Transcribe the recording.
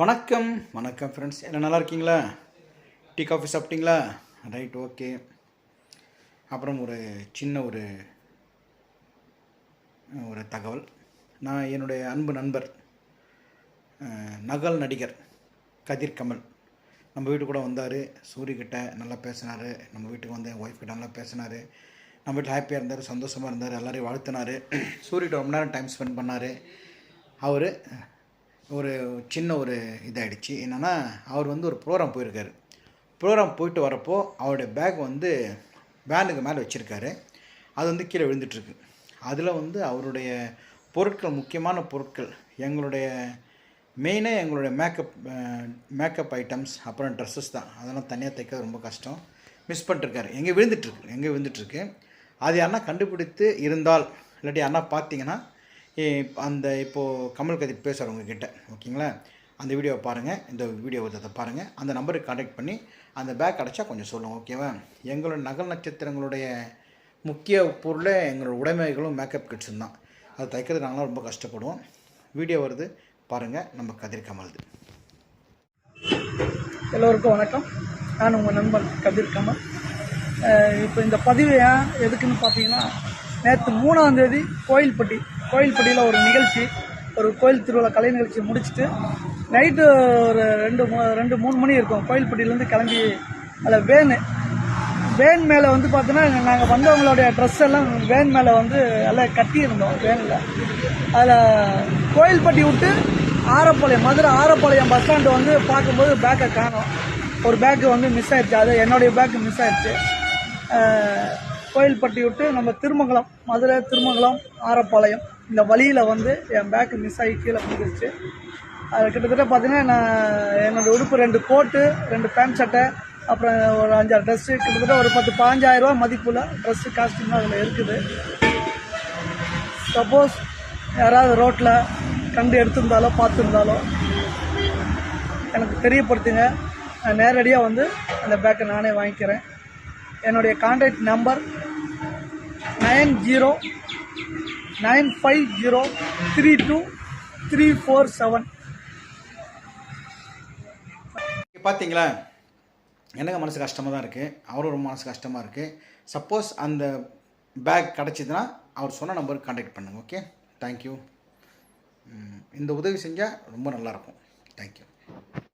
வணக்கம். வணக்கம் ஃப்ரெண்ட்ஸ் எல்லாம் நல்லா இருக்கீங்களா? டீ காஃபி சாப்பிட்டீங்களா? ரைட் ஓகே அப்புறம் ஒரு சின்ன ஒரு ஒரு தகவல். நான் என்னுடைய அன்பு நண்பர் நகல் நடிகர் கதிர் கமல். நம்ம வீட்டு கூட வந்தார். சூரியக்கிட்ட நல்லா பேசினார். நம்ம வீட்டுக்கு வந்து ஒய்ஃப் கிட்ட நல்லா பேசினார். நம்ம வீட்டில் ஹாப்பியாக இருந்தார் சந்தோஷமாக இருந்தார் எல்லாரையும் வாழ்த்தினார். சூரியகிட்ட ரொம்ப நேரம் டைம் ஸ்பெண்ட் பண்ணார். அவர் ஒரு சின்ன ஒரு இதாகிடுச்சு என்னென்னா அவர் வந்து ஒரு ப்ரோக்ராம் போயிருக்காரு. ப்ரோக்ராம் போயிட்டு வரப்போ அவருடைய பேக் வந்து வேனுக்கு மேலே வச்சுருக்காரு. அது வந்து கீழே விழுந்துட்டுருக்கு. அதில் வந்து அவருடைய பொருட்கள் முக்கியமான பொருட்கள் எங்களுடைய மெயினாக எங்களுடைய மேக்கப் மேக்கப் ஐட்டம்ஸ் அப்புறம் ட்ரெஸ்ஸஸ் தான். அதெல்லாம் தனியாக தைக்க ரொம்ப கஷ்டம். மிஸ் பண்ணிட்டுருக்காரு. எங்கே விழுந்துட்டுருக்கு எங்கே விழுந்துட்டுருக்கு. அது யாருன்னா கண்டுபிடித்து இருந்தால் இல்லாட்டி யாருன்னா பார்த்தீங்கன்னா அந்த இப்போது கமல் கதிர் பேசுகிறவங்கக்கிட்ட ஓகேங்களா? அந்த வீடியோவை பாருங்கள் இந்த வீடியோ அதை பாருங்கள் அந்த நம்பருக்கு காண்டாக்ட் பண்ணி அந்த பேக் அடைச்சா கொஞ்சம் சொல்லுங்கள் ஓகேவா? எங்களோட நகல் நட்சத்திரங்களுடைய முக்கிய பொருளே எங்களோட உடைமைகளும் மேக்கப் கிட்ஸும் தான். அது தைக்கிறது நாங்களாம் ரொம்ப கஷ்டப்படுவோம். வீடியோ வருது. பாருங்கள் நம்ம கதிர் கமல்து. எல்லோருக்கும் வணக்கம். நான் உங்கள் நண்பன் கதிர் கமல். இப்போ இந்த பதிவு ஏன் எதுக்குன்னு பார்த்தீங்கன்னா நேற்று மூணாம் தேதி கோயில்பட்டி கோயில்பட்டியில் ஒரு நிகழ்ச்சி ஒரு கோயில் திருவிழா கலை நிகழ்ச்சி முடிச்சுட்டு நைட்டு ஒரு ரெண்டு மூ- ரெண்டு மூணு மணி இருக்கும். கோயில்பட்டியிலேருந்து கிளம்பி அதில் வேனு வேன் மேலே வந்து பார்த்தோன்னா நாங்கள் வந்தவங்களுடைய ட்ரெஸ் எல்லாம் வேன் மேலே வந்து எல்லாம் கட்டியிருந்தோம் வேனில் அதில் கோயில்பட்டி விட்டு ஆரப்பாளையம் மதுரை ஆரப்பாளையம் பஸ் ஸ்டாண்டு வந்து பார்க்கும்போது பேக்கை காணும். ஒரு பேக்கு வந்து மிஸ் ஆயிடுச்சு. அது என்னுடைய பேக்கு மிஸ் ஆயிடுச்சு. கோயில்பட்டி விட்டு நம்ம திருமங்கலம் மதுரை திருமங்கலம் ஆரப்பாளையம் இந்த வழியில் வந்து என் பேக்கு மிஸ் ஆகி கீழே விழுந்துருச்சு. அது கிட்டத்தட்ட பார்த்தீங்கன்னா நான் என்னோடய உடுப்பு ரெண்டு கோட்டு ரெண்டு பேண்ட் சட்டை அப்புறம் ஒரு அஞ்சாறு ட்ரெஸ்ஸு கிட்டத்தட்ட ஒரு பத்து பாஞ்சாயிரம் மதிப்புள்ள ட்ரெஸ்ஸு காஸ்ட்யூம் அதில் இருக்குது. சப்போஸ் யாராவது ரோட்டில் கண்டு எடுத்திருந்தாலோ பார்த்துருந்தாலோ எனக்கு தெரியப்படுத்துங்க. நான் நேரடியாக வந்து அந்த பேக்கை நானே வாங்கிக்கிறேன். என்னுடைய contact number nine zero nine five zero three two three four seven பார்த்தீங்களா எனக்கு மனசு கஷ்டமாக தான் இருக்குது அவரும் ரொம்ப மனசு கஷ்டமாக இருக்குது சப்போஸ் அந்த பேக் கிடச்சிதுன்னா அவர் சொன்ன நம்பருக்கு கான்டாக்ட் பண்ணுங்கள் ஓகே தேங்க்யூ இந்த உதவி செஞ்சால் ரொம்ப நல்லாயிருக்கும் தேங்க்யூ